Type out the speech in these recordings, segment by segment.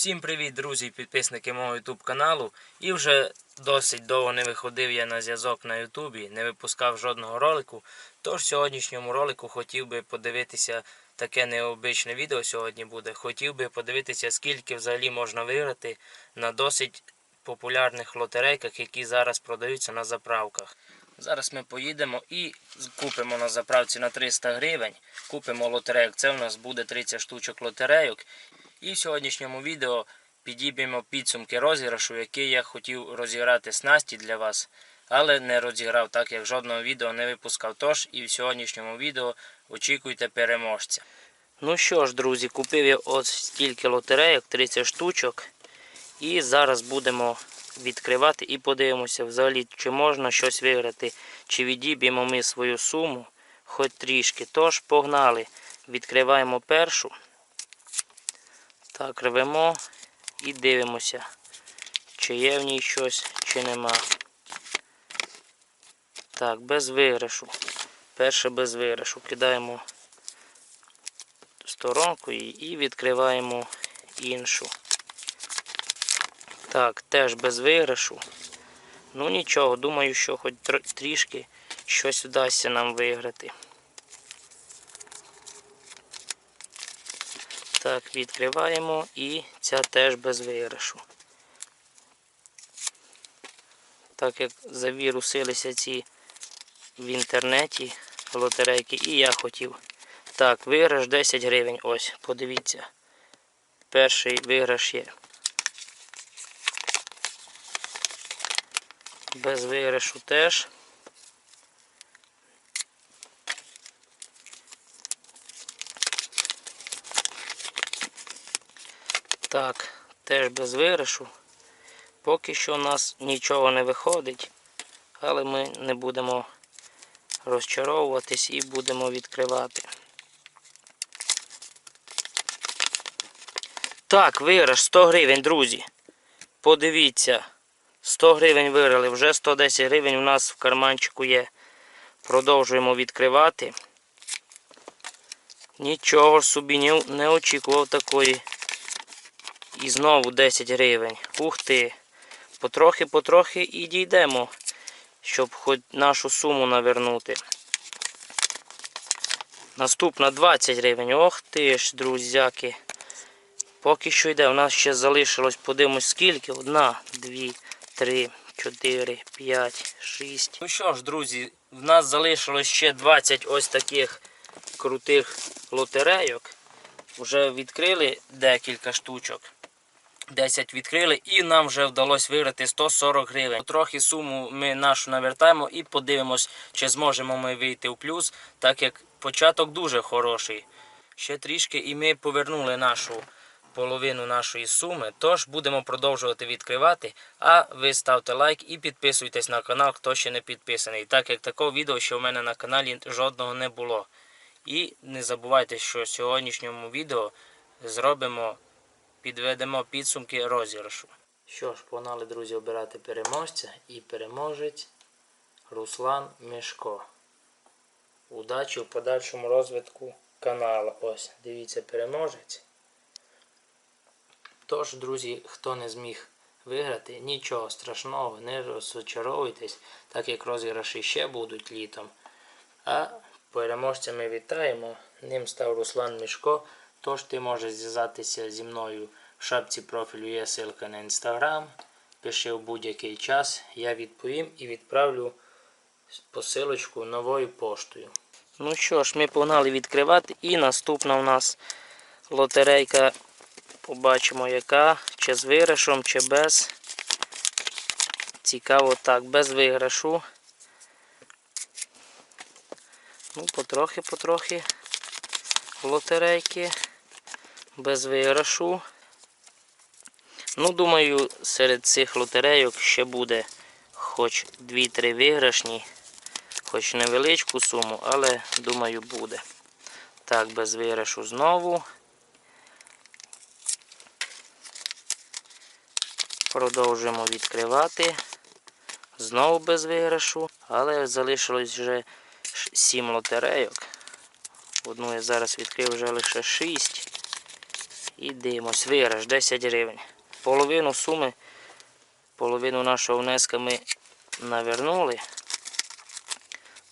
Всім привіт, друзі і підписники мого YouTube каналу. І вже досить довго не виходив я на зв'язок на Ютубі, не випускав жодного ролику. Тож в сьогоднішньому ролику хотів би подивитися таке необичне відео сьогодні буде. Хотів би подивитися, скільки взагалі можна виграти на досить популярних лотерейках, які зараз продаються на заправках. Зараз ми поїдемо і купимо на заправці на 300 гривень. Купимо лотерейок. Це в нас буде 30 штучок лотерейок. І в сьогоднішньому відео підіб'ємо підсумки розіграшу, який я хотів розіграти снасті для вас, але не розіграв, так як жодного відео не випускав. Тож і в сьогоднішньому відео очікуйте переможця. Ну що ж, друзі, купив я ось стільки лотерейок, 30 штучок. І зараз будемо відкривати і подивимося взагалі, чи можна щось виграти, чи відіб'ємо ми свою суму, хоч трішки. Тож погнали. Відкриваємо першу. Так, рвемо і дивимося, чи є в ній щось, чи нема. Так, без виграшу. Перше без виграшу. Кидаємо сторонку і відкриваємо іншу. Так, теж без виграшу. Ну нічого, думаю, що хоч трішки щось вдасться нам виграти. Так, відкриваємо і ця теж без виграшу. Так як завірусилися ці в інтернеті лотерейки, і я хотів. Так, виграш 10 гривень. Ось, подивіться. Перший виграш є. Без виграшу теж. Так, теж без виграшу. Поки що у нас нічого не виходить, але ми не будемо розчаровуватись і будемо відкривати. Так, виграш 100 гривень, друзі. Подивіться. 100 гривень виграли, вже 110 гривень у нас в карманчику є. Продовжуємо відкривати. Нічого собі не очікував такої. І знову 10 гривень. Ух ти. Потрохи-потрохи і дійдемо, щоб хоч нашу суму навернути. Наступна 20 гривень. Ох ти ж, друзяки. Поки що йде, у нас ще залишилось, подивимось скільки. Одна, дві, три, чотири, п'ять, шість. Ну що ж, друзі, в нас залишилось ще 20 ось таких крутих лотерейок. Вже відкрили декілька штучок. 10 відкрили і нам вже вдалося виграти 140 гривень. Трохи суму ми нашу навертаємо і подивимось, чи зможемо ми вийти в плюс, так як початок дуже хороший. Ще трішки і ми повернули нашу половину нашої суми. Тож будемо продовжувати відкривати. А ви ставте лайк і підписуйтесь на канал, хто ще не підписаний. Так як такого відео, що в мене на каналі жодного не було. І не забувайте, що в сьогоднішньому відео зробимо підведемо підсумки розіграшу. Що ж, погнали, друзі, обирати переможця і переможець Руслан Мішко. Удачі в подальшому розвитку каналу. Ось, дивіться, переможець. Тож, друзі, хто не зміг виграти, нічого страшного, не розочаровуйтесь, так як розіграші ще будуть літом. А переможця ми вітаємо. Ним став Руслан Мішко. Тож ти можеш зв'язатися зі мною в шапці профілю є ссылка на інстаграм. Пиши в будь-який час, я відповім і відправлю посилочку новою поштою. Ну що ж, ми погнали відкривати. І наступна у нас лотерейка. Побачимо яка, чи з виграшом, чи без. Цікаво так, без виграшу. Ну, потрохи-потрохи лотерейки без виграшу. Ну, думаю, серед цих лотерейок ще буде хоч 2-3 виграшні, хоч невеличку суму, але думаю буде. Так, без виграшу знову. Продовжуємо відкривати. Знову без виграшу, але залишилось вже 7 лотерейок. Одну я зараз відкрив вже лише 6. І дивимось, виграш 10 гривень. Половину суми, половину нашого внеска ми навернули.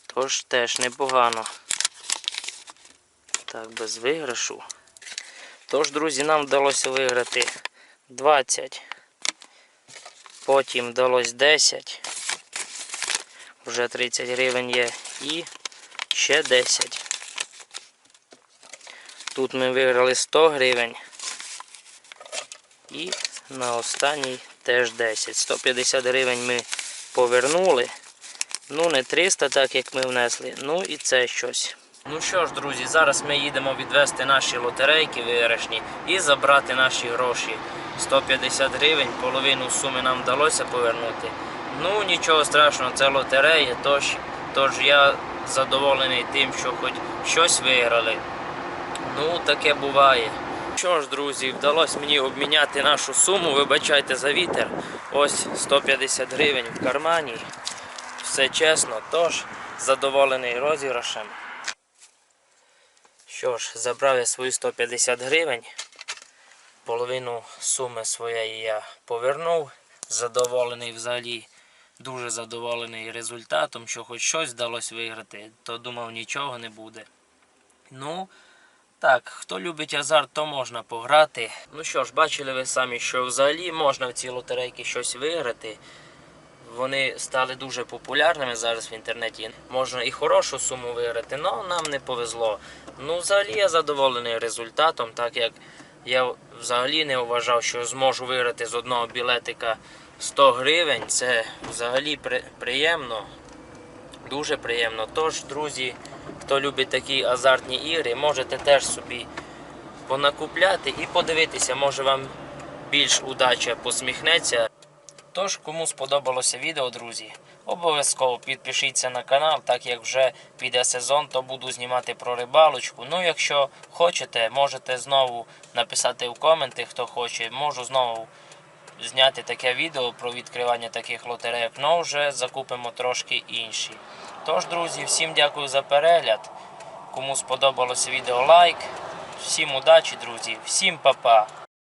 Тож теж непогано. Так, без виграшу. Тож, друзі, нам вдалося виграти 20. Потім вдалося 10. Вже 30 гривень є. І ще 10. Тут ми виграли 100 гривень. І на останній теж 10. 150 гривень ми повернули. Ну, не 300, так як ми внесли. Ну і це щось. Ну що ж, друзі, зараз ми їдемо відвести наші лотерейки виграшні і забрати наші гроші. 150 гривень, половину суми нам вдалося повернути. Ну нічого страшного, це лотерея, тож, тож я задоволений тим, що хоч щось виграли. Ну, таке буває. Що ж, друзі, вдалося мені обміняти нашу суму. Вибачайте за вітер. Ось 150 гривень в кармані. Все чесно, тож задоволений розіграшем. Що ж, забрав я свої 150 гривень. Половину суми своєї я повернув. Задоволений взагалі, дуже задоволений результатом, що хоч щось вдалося виграти, то думав нічого не буде. Ну, так, хто любить азарт, то можна пограти. Ну що ж, бачили ви самі, що взагалі можна в цій лотерейки щось виграти. Вони стали дуже популярними зараз в інтернеті. Можна і хорошу суму виграти, але нам не повезло. Ну, взагалі я задоволений результатом, так як я взагалі не вважав, що зможу виграти з одного білетика 100 гривень. Це взагалі при- приємно, дуже приємно. Тож, друзі, хто любить такі азартні ігри, можете теж собі понакупляти і подивитися, може вам більш удача посміхнеться. Тож, кому сподобалося відео, друзі, обов'язково підпишіться на канал, так як вже піде сезон, то буду знімати про рибалочку. Ну, якщо хочете, можете знову написати в коменти, хто хоче. Можу знову зняти таке відео про відкривання таких лотерейок, але вже закупимо трошки інші. Тож, друзі, всім дякую за перегляд. Кому сподобалося відео, лайк. Всім удачі, друзі, всім па-па.